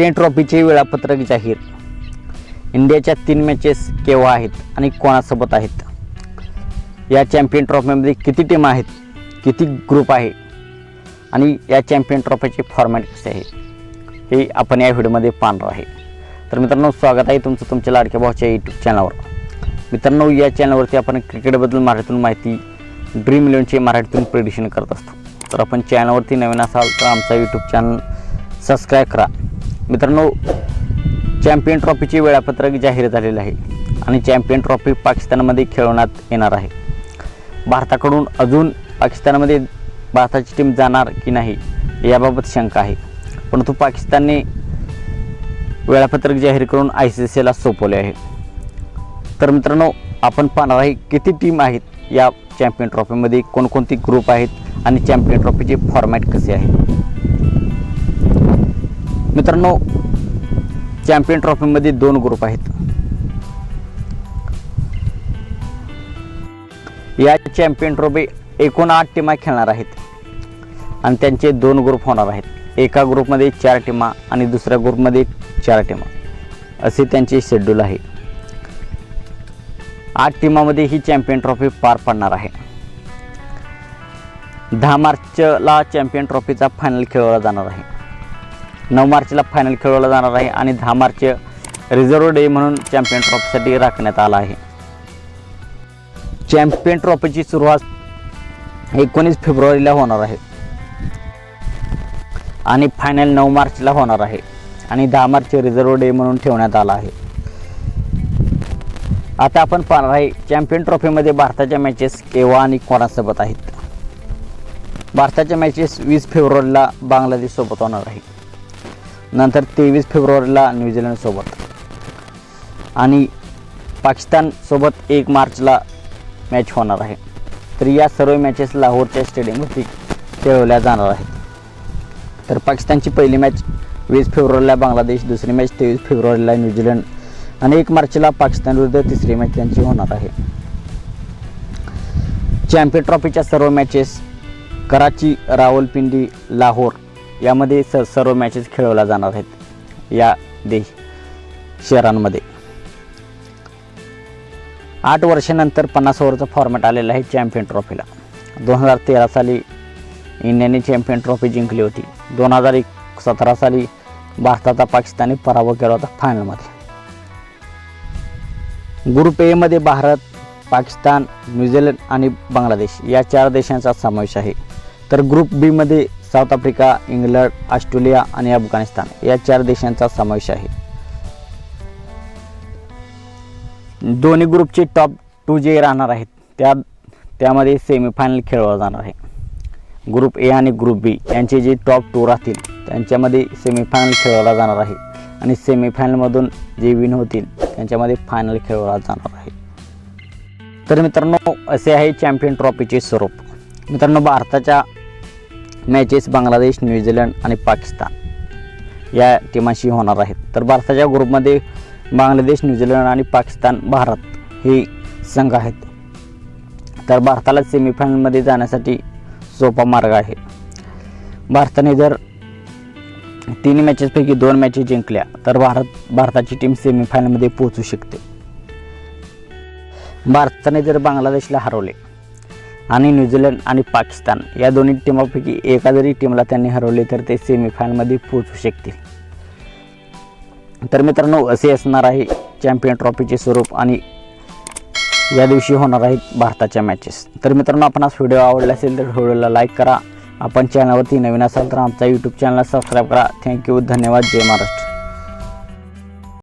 Champion ट्रॉफीचे वेळापत्रक जाहीर. इंडियाच्या तीन मॅचेस केव्हा आहेत आणि कोणासोबत आहेत? या चॅम्पियन ट्रॉफीमध्ये किती टीम आहेत? किती ग्रुप आहे? आणि या चॅम्पियन ट्रॉफीचे फॉर्मॅट कसे आहे? हे आपण या व्हिडिओमध्ये पाहणार आहे. तर मित्रांनो स्वागत आहे तुमचं तुमच्या लाडक्या भाऊच्या यूट्यूब चॅनलवर मित्रांनो या चॅनलवरती आपण क्रिकेटबद्दल मराठीतून माहिती ड्रीम इलेव्हनचे मराठीतून प्रिडिशन करत असतो. तर आपण चॅनलवरती नवीन असाल तर आमचा यूट्यूब चॅनल सबस्क्राईब करा. मित्रांनो चॅम्पियन ट्रॉफीचे वेळापत्रक जाहीर झालेलं आहे आणि चॅम्पियन ट्रॉफी पाकिस्तानमध्ये खेळवण्यात येणार आहे. भारताकडून अजून पाकिस्तानमध्ये भारताची टीम जाणार की नाही याबाबत शंका आहे. परंतु पाकिस्तानने वेळापत्रक जाहीर करून आय सी सीला सोपवले आहे. तर मित्रांनो आपण पाहणार आहे किती टीम आहेत या चॅम्पियन ट्रॉफीमध्ये कोणकोणती ग्रुप आहेत आणि चॅम्पियन ट्रॉफीचे फॉर्मॅट कसे आहे. मित्रांनो चॅम्पियन ट्रॉफीमध्ये दोन ग्रुप आहेत. या चॅम्पियन ट्रॉफी एकूण आठ टीमा खेळणार आहेत. आणि त्यांचे दोन ग्रुप होणार आहेत. एका ग्रुपमध्ये चार टीमा आणि दुसऱ्या ग्रुपमध्ये चार टीमा. असे त्यांचे शेड्यूल आहे. आठ टीमामध्ये ही चॅम्पियन ट्रॉफी पार पडणार आहे. दहा मार्चला चॅम्पियन ट्रॉफीचा फायनल खेळवला जाणार आहे. नऊ मार्चला फायनल खेळवला जाणार आहे आणि दहा मार्च रिझर्व डे म्हणून चॅम्पियन ट्रॉफीसाठी राखण्यात आला आहे. चॅम्पियन ट्रॉफीची सुरुवात एकोणीस फेब्रुवारीला होणार आहे. आणि फायनल नऊ मार्चला होणार आहे आणि दहा मार्च रिझर्व डे म्हणून ठेवण्यात आला आहे. आता आपण पाहणार आहे चॅम्पियन ट्रॉफीमध्ये भारताच्या मॅचेस केव्हा आणि कोणासोबत आहेत? भारताच्या मॅचेस वीस फेब्रुवारीला बांगलादेशसोबत होणार आहे. नंतर तेवीस फेब्रुवारीला न्यूझीलंडसोबत आणि पाकिस्तानसोबत एक मार्चला मॅच होणार आहे. तर या सर्व मॅचेस लाहोरच्या स्टेडियमवरती खेळवल्या जाणार आहेत. तर पाकिस्तानची पहिली मॅच वीस फेब्रुवारीला बांगलादेश दुसरी मॅच तेवीस फेब्रुवारीला न्यूझीलंड आणि एक मार्चला पाकिस्तान विरुद्ध तिसरी मॅच त्यांची होणार आहे. चॅम्पियन ट्रॉफीच्या सर्व मॅचेस कराची रावलपिंडी लाहोर यामध्ये स सर्व मॅचेस खेळवल्या जाणार आहेत. या देश शहरांमध्ये. आठ वर्षानंतर पन्नास ओव्हरचा फॉर्मॅट आलेला आहे चॅम्पियन ट्रॉफीला दोन हजार तेरा साली इंडियाने चॅम्पियन ट्रॉफी जिंकली होती. दोन हजार एक सतरा साली भारताचा पाकिस्तानी पराभव केला होता फायनलमध्ये ग्रुप एमध्ये भारत पाकिस्तान न्यूझीलंड आणि बांगलादेश या चार देशांचा समावेश आहे. तर ग्रुप बीमध्ये साऊथ आफ्रिका इंग्लंड ऑस्ट्रेलिया आणि अफगाणिस्तान या चार देशांचा समावेश आहे. दोन्ही ग्रुपचे टॉप टू जे राहणार आहेत त्या त्यामध्ये सेमीफायनल खेळवला जाणार आहे. ग्रुप ए आणि ग्रुप बी यांचे जे टॉप टू राहतील त्यांच्यामध्ये सेमीफायनल खेळवला जाणार आहे आणि सेमीफायनलमधून जे विन होतील त्यांच्यामध्ये फायनल खेळवला जाणार आहे. तर मित्रांनो असे आहे चॅम्पियन ट्रॉफीचे स्वरूप. मित्रांनो भारताच्या मॅचेस बांगलादेश न्यूझीलंड आणि पाकिस्तान या टीमांशी होणार आहेत. तर भारताच्या ग्रुपमध्ये बांगलादेश न्यूझीलंड आणि पाकिस्तान भारत हे संघ आहेत. तर भारताला सेमीफायनलमध्ये जाण्यासाठी सोपा मार्ग आहे. भारताने जर तीन मॅचेसपैकी दोन मॅचेस जिंकल्या तर भारत भारताची टीम सेमीफायनलमध्ये पोहोचू शकते. भारताने जर बांगलादेशला हरवले आणि न्यूझीलंड आणि पाकिस्तान या दोन्ही टीमापैकी एका जरी टीमला त्यांनी हरवले तर ते सेमीफायनलमध्ये पोहोचू शकतील. तर मित्रांनो असे असणार आहे चॅम्पियन ट्रॉफीचे स्वरूप आणि या दिवशी होणार आहेत भारताच्या मॅचेस तर मित्रांनो आपण आज व्हिडिओ आवडला असेल तर व्हिडिओला लाईक करा. आपण चॅनलवरती नवीन असाल तर आमचा यूट्यूब चॅनलला सबस्क्राईब करा. थँक्यू धन्यवाद. जय महाराष्ट्र.